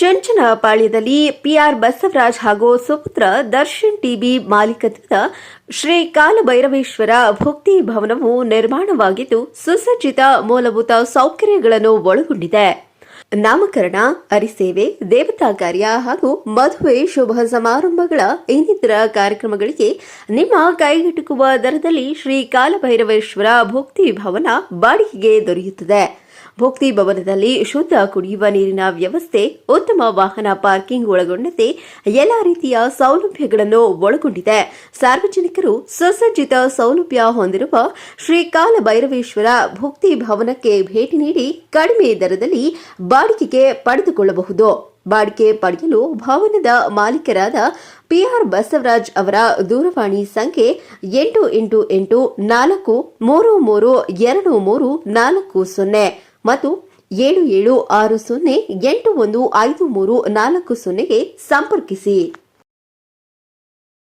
ಚುಂಚನಪಾಳ್ಯದಲ್ಲಿ PR Basavaraj ಹಾಗೂ ಸುಪುತ್ರ Darshan TB ಮಾಲೀಕತ್ವದ ಶ್ರೀ ಕಾಲಭೈರವೇಶ್ವರ ಭಕ್ತಿ ಭವನವು ನಿರ್ಮಾಣವಾಗಿದ್ದು ಸುಸಜ್ಜಿತ ಮೂಲಭೂತ ಸೌಕರ್ಯಗಳನ್ನು ಒಳಗೊಂಡಿದೆ. ನಾಮಕರಣ, ಅರಿಸೇವೆ, ದೇವತಾ ಕಾರ್ಯ ಹಾಗೂ ಮದುವೆ ಶುಭ ಸಮಾರಂಭಗಳ ಇನ್ನಿತರ ಕಾರ್ಯಕ್ರಮಗಳಿಗೆ ನಿಮ್ಮ ಕೈಗೆಟುಕುವ ದರದಲ್ಲಿ ಶ್ರೀ ಕಾಲಭೈರವೇಶ್ವರ ಭಕ್ತಿ ಭವನ ಬಾಡಿಗೆಗೆ ದೊರೆಯುತ್ತದೆ. ಭಕ್ತಿ ಭವನದಲ್ಲಿ ಶುದ್ಧ ಕುಡಿಯುವ ನೀರಿನ ವ್ಯವಸ್ಥೆ, ಉತ್ತಮ ವಾಹನ ಪಾರ್ಕಿಂಗ್ ಒಳಗೊಂಡಂತೆ ಎಲ್ಲ ರೀತಿಯ ಸೌಲಭ್ಯಗಳನ್ನು ಒಳಗೊಂಡಿದೆ. ಸಾರ್ವಜನಿಕರು ಸುಸಜ್ಜಿತ ಸೌಲಭ್ಯ ಹೊಂದಿರುವ ಶ್ರೀ ಕಾಲಭೈರವೇಶ್ವರ ಭಕ್ತಿ ಭವನಕ್ಕೆ ಭೇಟಿ ನೀಡಿ ಕಡಿಮೆ ದರದಲ್ಲಿ ಬಾಡಿಗೆಗೆ ಪಡೆದುಕೊಳ್ಳಬಹುದು. ಬಾಡಿಗೆ ಪಡೆಯಲು ಭವನದ ಮಾಲೀಕರಾದ ಪಿಆರ್ ಬಸವರಾಜ್ ಅವರ ದೂರವಾಣಿ ಸಂಖ್ಯೆ ಎಂಟು ಎಂಟು ಎಂಟು ನಾಲ್ಕು ಮೂರು ಮೂರು ಎರಡು ಮೂರು ನಾಲ್ಕು ಸೊನ್ನೆ ಮತ್ತು ಏಳು ಏಳು ಆರು ಸೊನ್ನೆ ಎಂಟು ಒಂದು ಐದು ಮೂರು ನಾಲ್ಕು ಸೊನ್ನೆಗೆ ಸಂಪರ್ಕಿಸಿ.